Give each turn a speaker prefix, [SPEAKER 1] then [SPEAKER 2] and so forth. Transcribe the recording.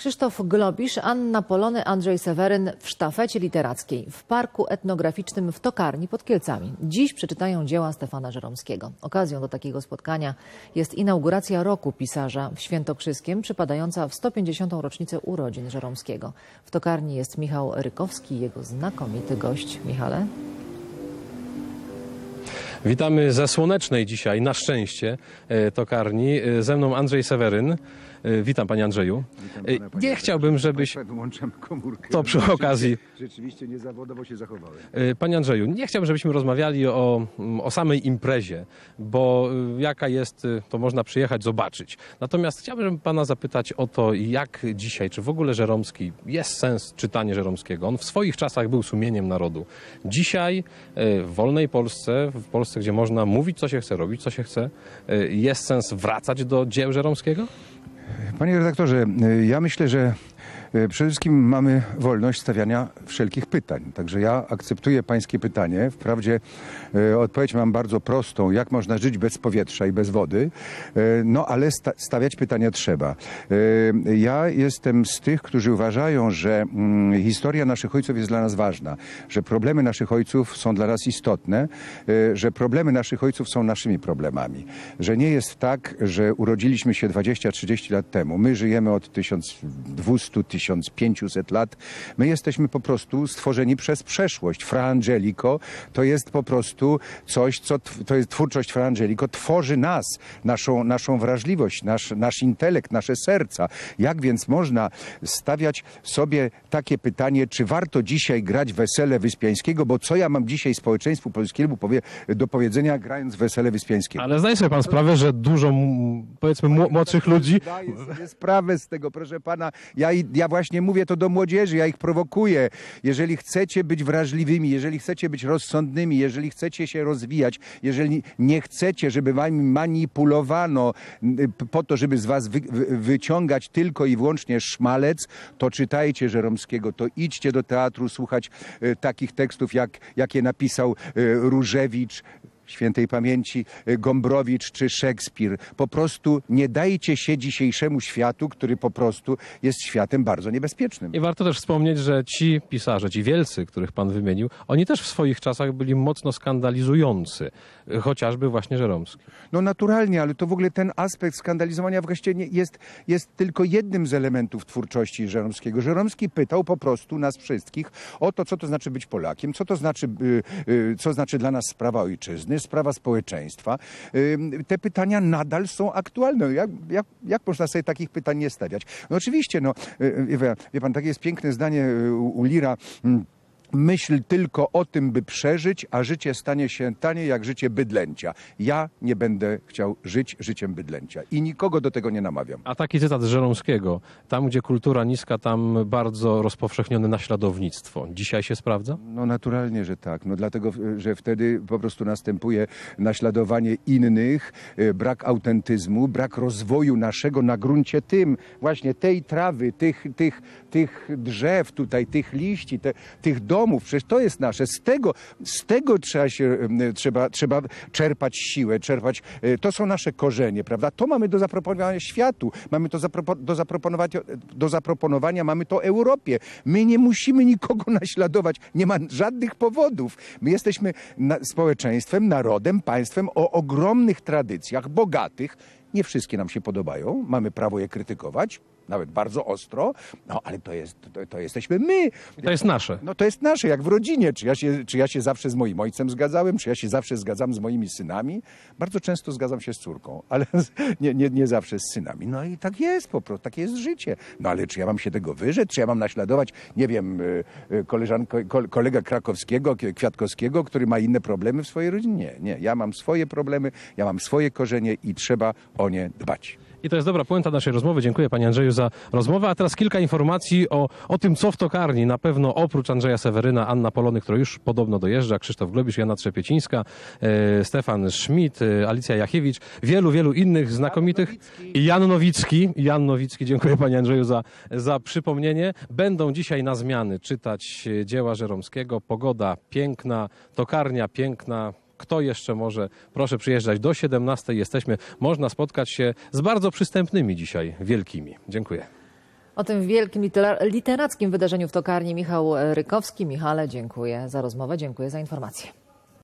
[SPEAKER 1] Krzysztof Globisz, Anna Polony, Andrzej Seweryn w sztafecie literackiej w Parku Etnograficznym w Tokarni pod Kielcami. Dziś przeczytają dzieła Stefana Żeromskiego. Okazją do takiego spotkania jest inauguracja roku pisarza w Świętokrzyskiem, przypadająca w 150. rocznicę urodzin Żeromskiego. W Tokarni jest Michał Rykowski, jego znakomity gość. Michale?
[SPEAKER 2] Witamy ze słonecznej dzisiaj, na szczęście, e, tokarni. E, Ze mną Andrzej Seweryn. E, Witam panie Andrzeju.
[SPEAKER 3] Witam pana, panie
[SPEAKER 2] Nie chciałbym, żebyś...
[SPEAKER 3] Komórkę.
[SPEAKER 2] To przy okazji.
[SPEAKER 3] Rzeczywiście niezawodowo się zachowałem.
[SPEAKER 2] Panie Andrzeju, nie chciałbym, żebyśmy rozmawiali o, mm, o samej imprezie, bo jaka jest, to można przyjechać, zobaczyć. Natomiast chciałbym pana zapytać o to, jak dzisiaj, czy w ogóle Żeromski, jest sens czytania Żeromskiego. On w swoich czasach był sumieniem narodu. Dzisiaj w wolnej Polsce, w Polsce, gdzie można mówić, co się chce, robić, co się chce, e, jest sens wracać do dzieł Żeromskiego?
[SPEAKER 3] Panie redaktorze, y, ja myślę, że y, przede wszystkim mamy wolność stawiania wszelkich pytań. Także ja akceptuję pańskie pytanie. Wprawdzie y, odpowiedź mam bardzo prostą. Jak można żyć bez powietrza i bez wody? Y, No ale sta- stawiać pytania trzeba. Ja jestem z tych, którzy uważają, że mm, historia naszych ojców jest dla nas ważna, że problemy naszych ojców są dla nas istotne, że problemy naszych ojców są naszymi problemami. Że nie jest tak, że urodziliśmy się 20-30 lat temu. My żyjemy od 1200-1500 lat. My jesteśmy po prostu stworzeni przez przeszłość. Fra Angelico to jest po prostu coś, co to jest twórczość Fra Angelico, tworzy nas, naszą, naszą wrażliwość, nasz, nasz intelekt, nasze serca. Jak więc można stawiać sobie takie pytanie, czy warto dzisiaj grać wesele Wyspiańskiego, bo co ja mam dzisiaj społeczeństwu polskiemu powie, do powiedzenia grając wesele Wyspiańskiego?
[SPEAKER 2] Ale zdaje sobie pan sprawę, że dużo, powiedzmy, mł- młodszych ludzi
[SPEAKER 3] Zdaję sobie sprawę z tego, proszę pana. Ja, i- ja właśnie mówię to do młodzieży, ja ich prowokuję. Jeżeli chcecie być wrażliwymi, jeżeli chcecie być rozsądnymi, jeżeli chcecie się rozwijać, jeżeli nie chcecie, żeby wami manipulowano po to, żeby z was wy, wy, wyciągać tylko i wyłącznie szmalec, to czytajcie Żeromskiego, to idźcie do teatru słuchać y, takich tekstów, jak, jakie napisał y, Różewicz, świętej pamięci y, Gombrowicz czy Szekspir. Po prostu nie dajcie się dzisiejszemu światu, który po prostu jest światem bardzo niebezpiecznym.
[SPEAKER 2] I warto też wspomnieć, że ci pisarze, ci wielcy, których pan wymienił, oni też w swoich czasach byli mocno skandalizujący. Chociażby właśnie Żeromski.
[SPEAKER 3] No naturalnie, ale to w ogóle ten aspekt skandalizowania właściwie nie- jest, jest tylko jednym z elementów twórczości Żeromskiego. Żeromski pytał po prostu nas wszystkich o to, co to znaczy być Polakiem, co to znaczy, y, y, co znaczy dla nas sprawa ojczyzny, sprawa społeczeństwa. Y, Te pytania nadal są aktualne. Jak, jak, jak można sobie takich pytań nie stawiać? No oczywiście, no, y, wie, pan- wie pan, takie jest piękne zdanie y, u, u Lira. Myśl tylko o tym, by przeżyć, a życie stanie się tanie jak życie bydlęcia. Ja nie będę chciał żyć życiem bydlęcia i nikogo do tego nie namawiam.
[SPEAKER 2] A taki cytat z Żeromskiego. Tam, gdzie kultura niska, tam bardzo rozpowszechnione naśladownictwo. Dzisiaj się sprawdza?
[SPEAKER 3] No naturalnie, że tak. No dlatego, że wtedy po prostu następuje naśladowanie innych, e, brak autentyzmu, brak rozwoju naszego na gruncie tym, właśnie tej trawy, tych, tych, tych drzew tutaj, tych liści, te, tych domów. Przecież to jest nasze. Z tego, z tego trzeba, się, trzeba, trzeba czerpać siłę, czerpać. e, To są nasze korzenie, prawda? To mamy do zaproponowania światu. Mamy to zapropo, do, zaproponowania, do zaproponowania, mamy to Europie. My nie musimy nikogo naśladować. Nie ma żadnych powodów. My jesteśmy na, społeczeństwem, narodem, państwem o ogromnych tradycjach, bogatych. Nie wszystkie nam się podobają. Mamy prawo je krytykować, nawet bardzo ostro, no ale to, jest, to, to jesteśmy my.
[SPEAKER 2] To jest nasze.
[SPEAKER 3] No to jest nasze, jak w rodzinie. Czy ja, się, czy ja się zawsze z moim ojcem zgadzałem, czy ja się zawsze zgadzam z moimi synami? Bardzo często zgadzam się z córką, ale nie, nie, nie zawsze z synami. No i tak jest po prostu, takie jest życie. No ale czy ja mam się tego wyrzec, czy ja mam naśladować, nie wiem, y, y, koleżanko, kol- kolegę Krakowskiego, Kwi- Kwiatkowskiego, który ma inne problemy w swojej rodzinie? Nie, nie. Ja mam swoje problemy, ja mam swoje korzenie i trzeba o nie dbać.
[SPEAKER 2] I to jest dobra puenta naszej rozmowy. Dziękuję panie Andrzeju za rozmowę. A teraz kilka informacji o, o tym, co w tokarni. Na pewno oprócz Andrzeja Seweryna, Anna Polony, która już podobno dojeżdża, Krzysztof Globisz, Jana Trzepiecińska, e, Stefan Schmidt, e, Alicja Jachiewicz, wielu, wielu innych znakomitych. I Jan Nowicki. Jan Nowicki, dziękuję panie Andrzeju za, za przypomnienie. Będą dzisiaj na zmiany czytać e, dzieła Żeromskiego. Pogoda piękna, tokarnia piękna. Kto jeszcze może? Proszę przyjeżdżać do 17. Jesteśmy. Można spotkać się z bardzo przystępnymi dzisiaj wielkimi. Dziękuję.
[SPEAKER 1] O tym wielkim litera- literackim wydarzeniu w tokarni Michał Rykowski. Michale, dziękuję za rozmowę, dziękuję za informację.